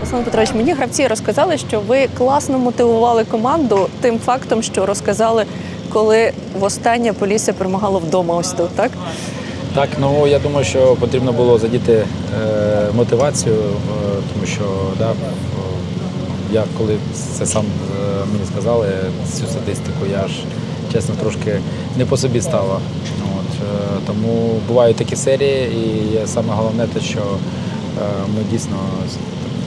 Руслан Петрович, мені гравці розказали, що ви класно мотивували команду тим фактом, що розказали, коли востаннє Полісся перемагало вдома. Ось тут, так? Так, ну я думаю, що потрібно було задіти е, мотивацію, е, тому що да, я коли це сам е, мені сказали, цю статистику, я ж чесно трошки не по собі стало. Е, тому бувають такі серії, і саме головне те, що е, ми дійсно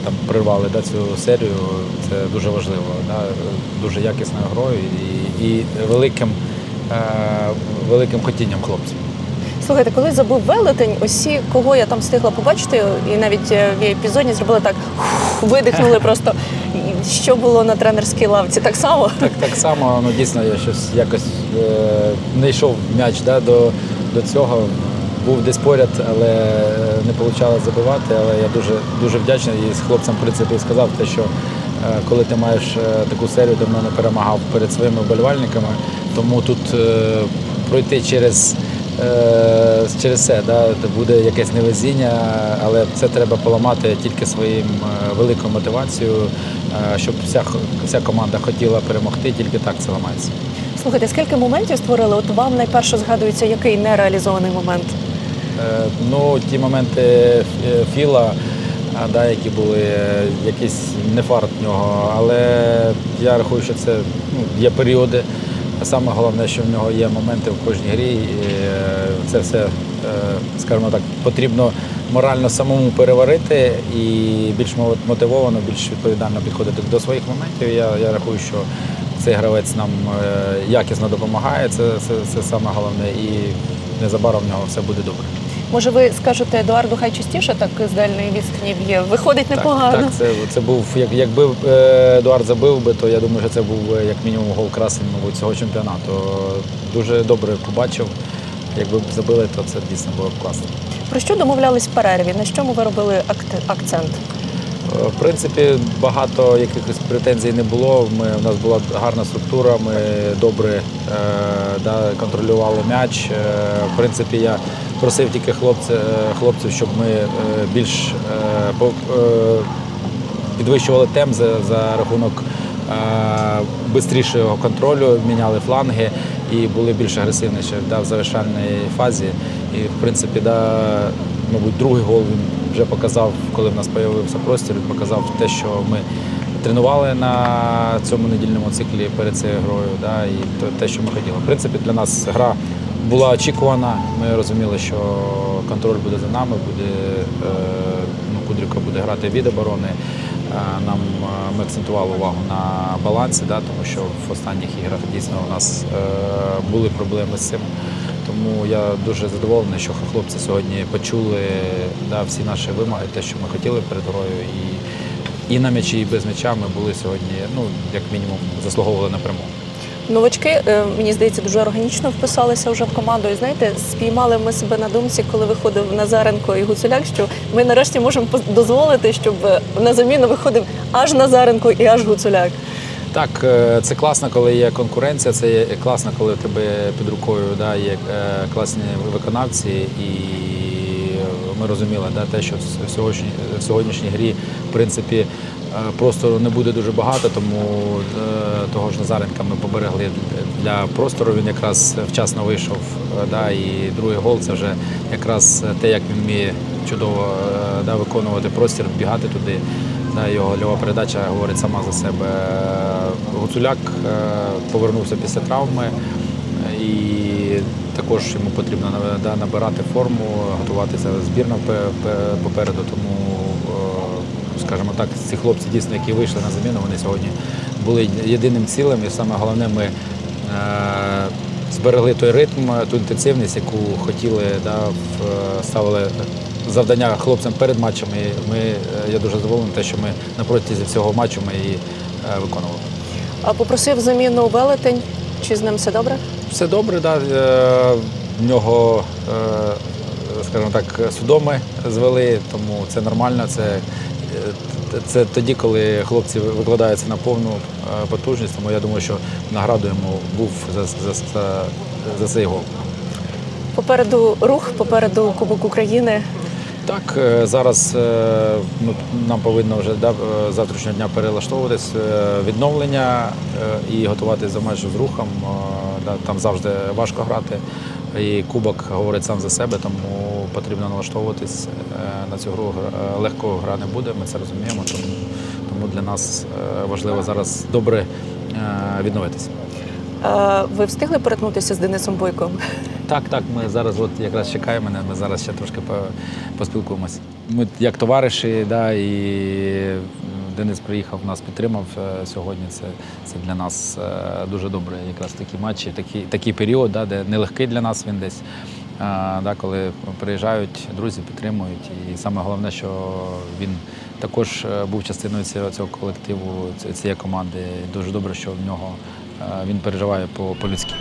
там прервали да, цю серію. Це дуже важливо, да, дуже якісною грою і, і великим, е, великим хотінням хлопців. Слухайте, коли забув велетень, усі, кого я там встигла побачити, і навіть в епізоді зробили так, видихнули просто. Що було на тренерській лавці? Так само? Так, так само, ну дійсно я щось якось е, не йшов м'яч да, до, до цього. Був десь поряд, але не вийшло забивати. Але я дуже дуже вдячний і з хлопцем в принципі сказав те, що е, коли ти маєш е, таку серію, давно не перемагав перед своїми вболівальниками, тому тут е, пройти через. е, Через це да, буде якесь невезіння, але це треба поламати тільки своїм е, великою мотивацією, е, щоб вся, вся команда хотіла перемогти, тільки так це ламається. Слухайте, скільки моментів створили? От вам найперше згадується, який нереалізований момент? Е, Ну, ті моменти е, Філа, да, які були, е, якийсь не фарт в нього, але я рахую, що це ну, є періоди. Саме головне, що в нього є моменти в кожній грі. І е, це все, е, скажімо так, потрібно морально самому переварити і більш мотивовано, більш відповідально підходити до своїх моментів. Я, я рахую, що цей гравець нам е, якісно допомагає. Це, це, це саме головне. І незабаром в нього все буде добре. Може, ви скажете Едуарду, хай частіше так з дальної відстані б'є? Виходить непогано. Так, так це, це був, як, якби е, Едуард забив би, то я думаю, що це був як мінімум гол красень, мабуть, цього чемпіонату. Дуже добре побачив. Якби б забили, то це дійсно було б класно. Про що домовлялись в перерві? На чому ви робили акцент? Е, В принципі, багато якихось претензій не було. Ми, у нас була гарна структура, ми добре е, да, контролювали м'яч. Е, в принципі, я просив тільки хлопці, е, хлопців, щоб ми е, більш е, по- е, підвищували темп за, за рахунок е, швидшого контролю, міняли фланги і були більш агресивніші да, в завершальній фазі. І, в принципі, да, мабуть, другий гол він вже показав, коли в нас з'явився простір, він показав те, що ми тренували на цьому недільному циклі перед цією грою, да, і те- що ми хотіли. В принципі, для нас гра була очікувана. Ми розуміли, що контроль буде за нами, буде, е, ну, Кудрівка буде грати від оборони. Е, Нам е, ми акцентували увагу на балансі, да, тому що в останніх іграх дійсно у нас е, були проблеми з цим. Тому я дуже задоволений, що хлопці сьогодні почули да, всі наші вимоги, те, що ми хотіли перед грою. І, і на м'ячі, і без м'яча ми були сьогодні, ну, як мінімум, заслуговували на перемогу. Новачки, е, мені здається, дуже органічно вписалися вже в команду. І знаєте, спіймали ми себе на думці, коли виходив Назаренко і Гуцуляк, що ми нарешті можемо дозволити, щоб е, на заміну виходив аж Назаренко і аж Гуцуляк. Так, е, це класно, коли є конкуренція, це класно, коли в тебе під рукою да, є класні виконавці, і ми розуміли да, те, що в сьогоднішній, в сьогоднішній грі в принципі е, простору не буде дуже багато, тому е, того ж Назаренка ми поберегли для простору. Він якраз вчасно вийшов. е, Да, і другий гол це вже якраз те, як він вміє чудово да, виконувати простір, бігати туди. Да, його льова передача говорить сама за себе. Гуцуляк повернувся після травми і також йому потрібно да, набирати форму, готуватися збірна пе- пе- попереду. Тому, е, скажімо так, ці хлопці дійсно, які вийшли на заміну, вони сьогодні були єдиним цілим. І саме головне, ми е, зберегли той ритм, ту інтенсивність, яку хотіли, да, ставили завдання хлопцям перед матчем. І ми, е, я дуже задоволений, те, що ми на протязі всього матчу ми її е, виконували. А попросив заміну велетень. Чи з ним все добре? Все добре, да. е, в нього, е, скажімо так, судоми звели, тому це нормально. Це, е, це тоді, коли хлопці викладаються на повну потужність, тому я думаю, що награду йому був за, за, за, за цей гол. Попереду рух, попереду Кубок України. Так, зараз ми, нам повинно вже да, завтрашнього дня перелаштовуватись відновлення і готуватися до матчу з рухом. Да, там завжди важко грати. І кубок говорить сам за себе, тому потрібно налаштовуватись е, на цю гру. Е, Легко гра не буде, ми це розуміємо. Тому, тому для нас е, важливо зараз добре відновитися. Ви встигли перетнутися з Денисом Бойком? Так, так, ми зараз от якраз чекаємо мене, ми зараз ще трошки по- поспілкуємося. Ми як товариші, да, і Денис приїхав, нас підтримав е, сьогодні. Це, це для нас е, дуже добре. Якраз такі матчі, такий, такий період, да, де нелегкий для нас він десь. е, Да, коли приїжджають, друзі підтримують. І саме головне, що він також був частиною цього, цього колективу, цієї команди. Дуже добре, що в нього він переживає по- по-людськи.